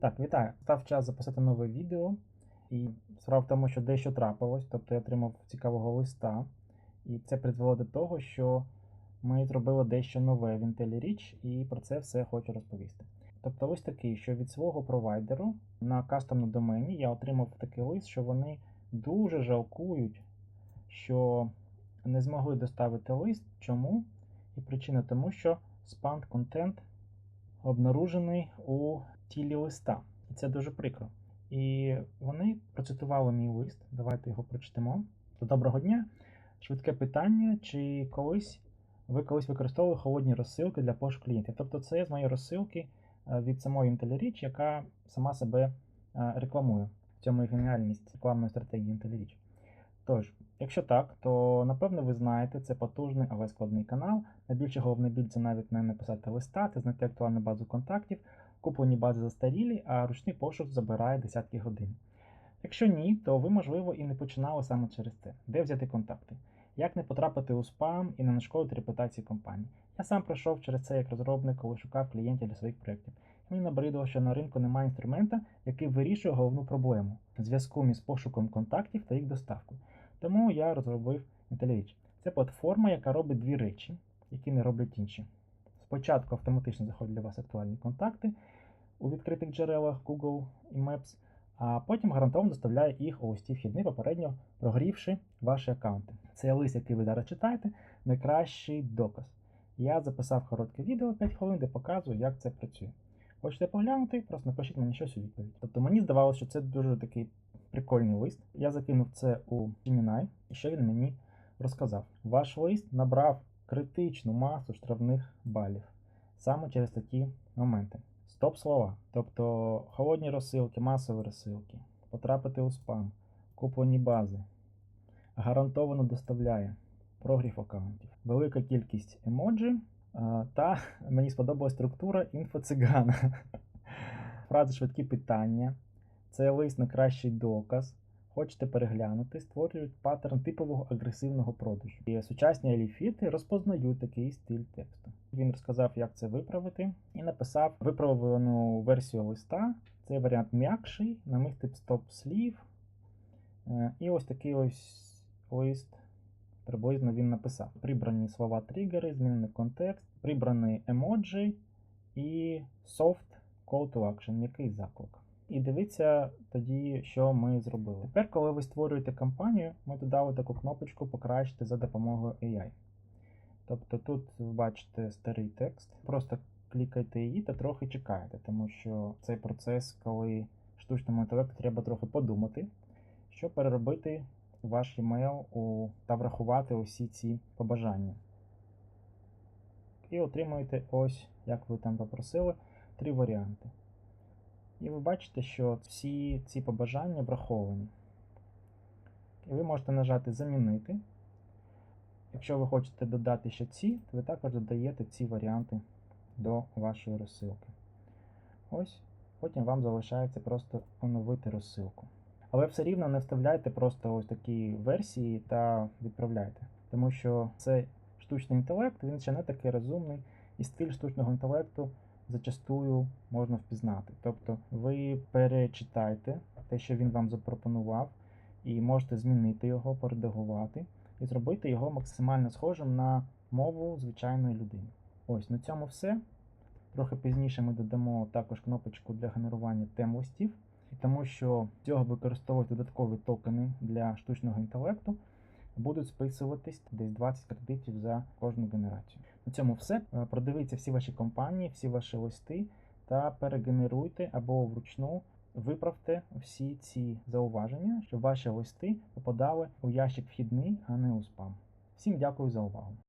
Так, вітаю. Став час записати нове відео. І справа в тому, що дещо трапилось, тобто я отримав цікавого листа, і це призвело до того, що ми зробили дещо нове в IntelliReach, і про це все хочу розповісти. Тобто лист такий, що від свого провайдеру на кастомному домені я отримав такий лист, що вони дуже жалкують, що не змогли доставити лист. Чому? І причина тому, що спам контент обнаружений у тілі листа. І це дуже прикро. І вони процитували мій лист. Давайте його прочитаємо. Доброго дня. Швидке питання: чи колись ви колись використовували холодні розсилки для пошуку клієнтів? Тобто, це з моєї розсилки е, від самої IntelliReach, яка сама себе е, рекламує. В цьому і геніальність рекламної стратегії IntelliReach. Тож, якщо так, то напевно ви знаєте, це потужний, але складний канал. Найбільший головний біль це навіть не написати листа, це знайти актуальну базу контактів, куплені бази застарілі, а ручний пошук забирає десятки годин. Якщо ні, то ви, можливо, і не починали саме через це. Де взяти контакти? Як не потрапити у спам і не нашкодити репутації компанії? Я сам пройшов через це як розробник, коли шукав клієнтів для своїх проєктів. Мені набридло, що на ринку немає інструмента, який вирішує головну проблему зв'язку між пошуком контактів та їх доставкою. Тому я розробив IntelliReach. Це платформа, яка робить дві речі, які не роблять інші. Спочатку автоматично заходять для вас актуальні контакти у відкритих джерелах Google і Maps, а потім гарантовано доставляє їх у листі вхідний, попередньо прогрівши ваші аккаунти. Цей лист, який ви зараз читаєте, найкращий доказ. Я записав коротке відео 5 хвилин, де показую, як це працює. Хочете поглянути, просто напишіть мені щось у відповідь. Тобто мені здавалося, що це дуже такий прикольний лист. Я закинув це у Gemini, і що він мені розказав. Ваш лист набрав критичну масу штрафних балів саме через такі моменти. Стоп слова. Тобто холодні розсилки, масові розсилки, потрапити у спам, куплені бази, гарантовано доставляє прогрів аккаунтів, велика кількість емоджі та мені сподобалась структура інфоцигана. Фрази швидкі питання. Це лист на кращий доказ. Хочете переглянути, створюють паттерн типового агресивного продажу. І сучасні аліфіти розпознають такий стиль тексту. Він розказав, як це виправити, і написав виправлену версію листа. Цей варіант м'якший, на тип стоп слів. Е, І ось такий ось лист приблизно він написав. Прибрані слова тригери, змінений контекст, прибрані емоджі і soft call to action, м'який заклик. І дивіться тоді, що ми зробили. Тепер, коли ви створюєте кампанію, ми додали таку кнопочку Покращити за допомогою AI. Тобто тут ви бачите старий текст, просто клікайте її та трохи чекаєте, тому що цей процес, коли штучному інтелекту треба трохи подумати, щоб переробити ваш емейл у, та врахувати усі ці побажання. І отримуєте ось, як ви там попросили, три варіанти. І ви бачите, що всі ці побажання враховані. І ви можете нажати Замінити. Якщо ви хочете додати ще ці, то ви також додаєте ці варіанти до вашої розсилки. Ось, потім вам залишається просто оновити розсилку. Але все рівно не вставляйте просто ось такі версії та відправляйте. Тому що цей штучний інтелект, він ще не такий розумний, і стиль штучного інтелекту зачастую можна впізнати. Тобто ви перечитайте те, що він вам запропонував, і можете змінити його, поредагувати і зробити його максимально схожим на мову звичайної людини. Ось на цьому все. Трохи пізніше ми додамо також кнопочку для генерування тем листів, тому що цього використовують додаткові токени для штучного інтелекту, будуть списуватись десь 20 кредитів за кожну генерацію. На цьому все. Е, Продивіться всі ваші компанії, всі ваші листи та перегенеруйте або вручну виправте всі ці зауваження, щоб ваші листи попадали у ящик вхідний, а не у спам. Всім дякую за увагу.